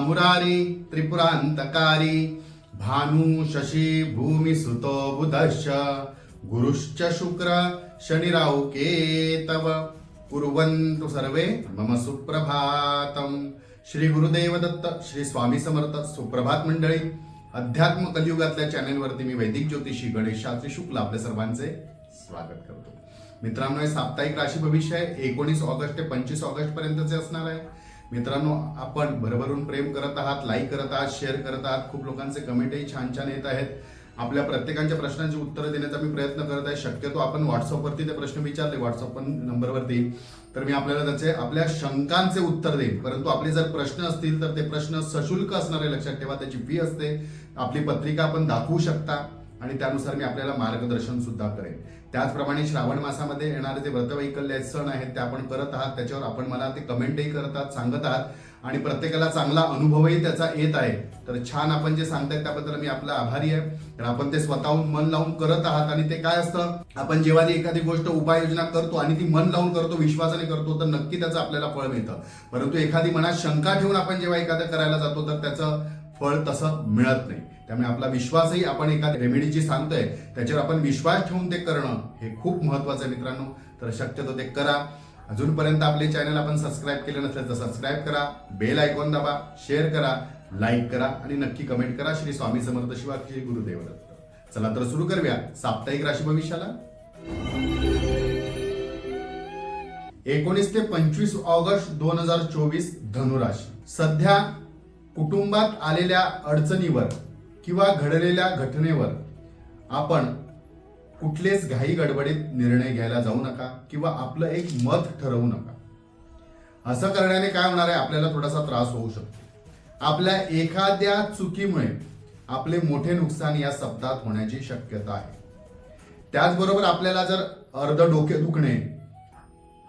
मुरारी त्रिपुरांतकारी। भानु शशी भूमी सुतो बुधश्च। गुरुश्च शुक्र शनिराव केतव। कुर्वन्तु सर्वे मम सुप्रभातम। श्री गुरुदेव दत्त श्री स्वामी समर्थ सुप्रभात मंडळी। अध्यात्म कलियुगातल्या चॅनेलवरती मी वैदिक ज्योतिषी गणेश शास्त्री शुक्ल आपल्या सर्वांचे स्वागत करतो. मित्रांनो हे साप्ताहिक राशी भविष्य आहे. एकोणीस ऑगस्ट ते पंचवीस ऑगस्ट पर्यंतचे असणार आहे. मित्रांनो आपण भरभरून प्रेम करत आहात लाईक करत आहात शेअर करत आहात. खूप लोकांचे कमेंटही छान छान येत आहेत. आपल्या प्रत्येकांच्या प्रश्नांची उत्तरं देण्याचा मी प्रयत्न करत आहे. शक्यतो आपण व्हॉट्सअपवरती ते प्रश्न विचारले व्हॉट्सअप नंबरवरती तर मी आपल्याला त्याचे आपल्या शंकांचे उत्तर देईन. परंतु आपले जर प्रश्न असतील तर ते प्रश्न सशुल्क असणारे लक्षात ठेवा. त्याची फी असते. आपली पत्रिका आपण दाखवू शकता. आणि त्यानुसार मी आपल्याला मार्गदर्शन सुद्धा करेन. त्याचप्रमाणे श्रावण मासामध्ये येणारे जे व्रतवैकल्य सण आहेत ते आपण करत आहात. त्याच्यावर आपण मला ते कमेंटही करतात सांगत आहात. आणि प्रत्येकाला चांगला अनुभवही त्याचा येत आहे. तर छान आपण जे सांगतायत त्याबद्दल मी आपला आभारी आहे. तर आपण ते स्वतःहून मन लावून करत आहात आणि ते काय असतं? आपण जेव्हा ती एखादी गोष्ट उपाययोजना करतो आणि ती मन लावून करतो विश्वासाने करतो तर नक्की त्याचं आपल्याला फळ मिळतं. परंतु एखादी मनात शंका ठेवून आपण जेव्हा एखादं करायला जातो तर त्याचं फळ तसं मिळत नाही. त्यामुळे आपला विश्वासही आपण एका रेमेडी जी सांगतोय त्याच्यावर आपण विश्वास ठेवून ते करणं हे खूप महत्वाचं आहे मित्रांनो. तर शक्यतो ते करा. अजूनपर्यंत आपले चॅनल आपण सबस्क्राईब केलं नसेल तर सबस्क्राईब करा बेल आयकॉन दाबा शेअर करा लाईक करा आणि नक्की कमेंट करा. श्री स्वामी समर्थ शिवा श्री गुरुदेवदत्त चला तर सुरू करूया साप्ताहिक राशी भविष्याला एकोणीस ते पंचवीस ऑगस्ट दोन हजार चोवीस धनुराशी. सध्या कुटुंबात आलेल्या अडचणीवर किंवा घडलेल्या घटनेवर आपण कुठलेच घाई गडबडीत निर्णय घ्यायला जाऊ नका किंवा आपलं एक मत ठरवू नका. असं करण्याने काय होणार आहे? आपल्याला थोडासा त्रास होऊ शकतो. आपल्या एखाद्या चुकीमुळे आपले मोठे नुकसान या सप्ताहात होण्याची शक्यता आहे. त्याचबरोबर आपल्याला जर अर्ध डोके दुखणे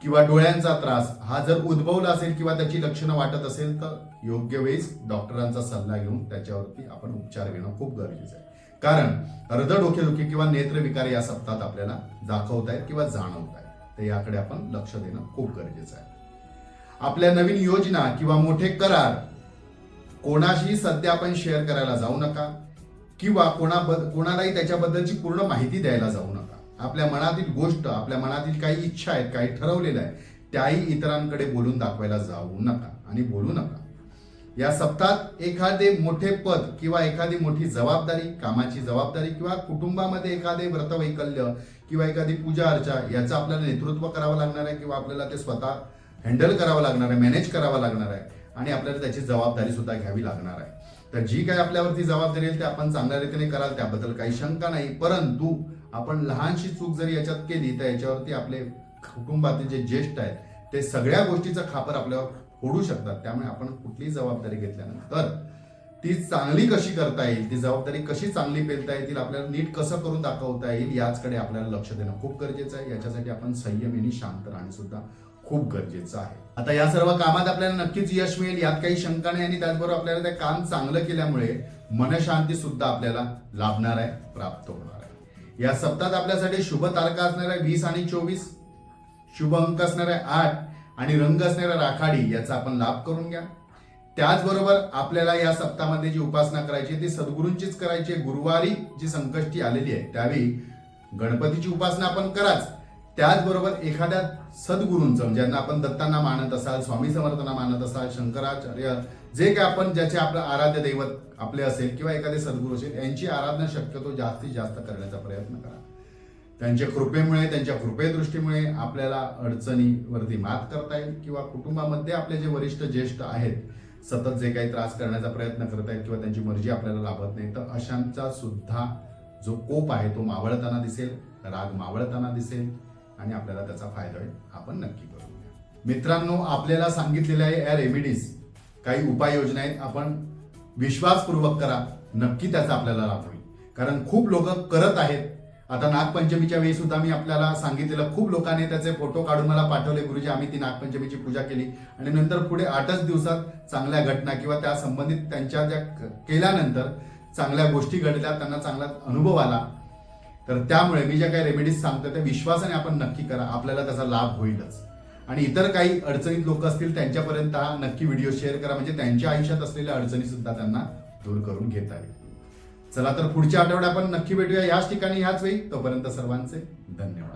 किंवा डोळ्यांचा त्रास हा जर उद्भवला असेल किंवा त्याची लक्षणं वाटत असेल तर योग्य वेळेस डॉक्टरांचा सल्ला घेऊन त्याच्यावरती आपण उपचार घेणं खूप गरजेचं आहे. कारण अर्ध डोकेदुखी किंवा नेत्रविकार या सप्ताहात आपल्याला दाखवत आहेत किंवा जाणवत आहेत तर याकडे आपण लक्ष देणं खूप गरजेचं आहे. आपल्या नवीन योजना किंवा मोठे करार कोणाशी सध्या आपण शेअर करायला जाऊ नका किंवा कोणा कोणालाही त्याच्याबद्दलची पूर्ण माहिती द्यायला जाऊ नका. आपल्या मनातील गोष्ट आपल्या मनातील काही इच्छा आहेत काही ठरवलेलं आहे त्याही इतरांकडे बोलून दाखवायला जाऊ नका आणि बोलू नका. या सप्ताहात एखादे मोठे पद किंवा एखादी मोठी जबाबदारी कामाची जबाबदारी किंवा कुटुंबामध्ये एखादे व्रतवैकल्य किंवा एखादी पूजा अर्चा याचं आपल्याला नेतृत्व करावं लागणार आहे किंवा आपल्याला ते स्वतः हँडल करावं लागणार आहे मॅनेज करावं लागणार आहे आणि आपल्याला त्याची जबाबदारी सुद्धा घ्यावी लागणार आहे. तर जी काही आपल्यावरती जबाबदारी येईल ते आपण चांगल्या रीतीने कराल त्याबद्दल काही शंका नाही. परंतु आपण लहानशी चूक जरी याच्यात केली तर याच्यावरती आपले कुटुंबातील जे ज्येष्ठ आहेत ते सगळ्या गोष्टीचा खापर आपल्यावर फोडू शकतात. त्यामुळे आपण कुठलीही जबाबदारी घेतल्यानंतर ती चांगली कशी करता येईल ती जबाबदारी कशी चांगली पेलता येतील आपल्याला नीट कसं करून दाखवता येईल याचकडे आपल्याला लक्ष देणं खूप गरजेचं आहे. याच्यासाठी आपण संयमिनी शांत राहणे सुद्धा खूप गरजेचं आहे. आता या सर्व कामात आपल्याला नक्कीच यश मिळेल यात काही शंका नाही आणि त्याचबरोबर आपल्याला ते काम चांगलं केल्यामुळे मनशांती सुद्धा आपल्याला लाभणार आहे प्राप्त होणार आहे. या सप्ताहात आपल्यासाठी शुभ तारका असणार आहे वीस आणि चोवीस शुभ अंक असणार आहे आठ आणि रंग असणाऱ्या राखाडी याचा आपण लाभ करून घ्या. त्याचबरोबर आपल्याला या सप्ताहामध्ये जी उपासना करायची ती सद्गुरूंचीच करायची गुरुवारी जी संकष्टी आलेली आहे त्यावेळी गणपतीची उपासना आपण कराच. त्याचबरोबर एखाद्या सद्गुरूंचं ज्यांना आपण दत्तांना मानत असाल स्वामी समर्थांना मानत असाल शंकराचार्य जे काय आपण ज्याचे आपलं आराध्य दैवत आपले असेल किंवा एखादे सद्गुरू असेल यांची आराधना शक्यतो जास्तीत जास्त करण्याचा प्रयत्न करा. त्यांच्या कृपेमुळे त्यांच्या कृपेदृष्टीमुळे आपल्याला अडचणीवरती मात करता येईल किंवा कुटुंबामध्ये आपले जे वरिष्ठ ज्येष्ठ आहेत सतत जे काही त्रास करण्याचा प्रयत्न करत आहेत किंवा त्यांची मर्जी आपल्याला लाभत नाही तर अशांचा सुद्धा जो कोप आहे तो मावळताना दिसेल राग मावळताना दिसेल. आणि आपल्याला त्याचा फायदा होईल. आपण नक्की करू मित्रांनो आपल्याला सांगितलेल्या आहे या रेमेडीज काही उपाययोजना आहेत. आपण विश्वासपूर्वक करा. नक्की त्याचा आपल्याला लाभ होईल. कारण खूप लोक करत आहेत. आता नागपंचमीच्या वेळी सुद्धा मी आपल्याला सांगितलेलं खूप लोकांनी त्याचे फोटो काढून मला पाठवले गुरुजी आम्ही ती नागपंचमीची पूजा केली. आणि नंतर पुढे आठच दिवसात चांगल्या घटना किंवा त्या संबंधित त्यांच्या ज्या केल्यानंतर चांगल्या गोष्टी घडल्या त्यांना चांगला अनुभव आला. तर त्यामुळे मी ज्या काही रेमेडीज सांगतो त्या विश्वासाने आपण नक्की करा. आपल्याला त्याचा लाभ होईलच. आणि इतर काही अडचणीत लोक असतील त्यांच्यापर्यंत हा नक्की व्हिडिओ शेअर करा. म्हणजे त्यांच्या आयुष्यात असलेल्या अडचणी सुद्धा त्यांना दूर करून घेता येईल. चला तर पुढच्या आठवड्यात आपण नक्की भेटूया. याच ठिकाणी ह्याच वेळी. तोपर्यंत सर्वांचे धन्यवाद.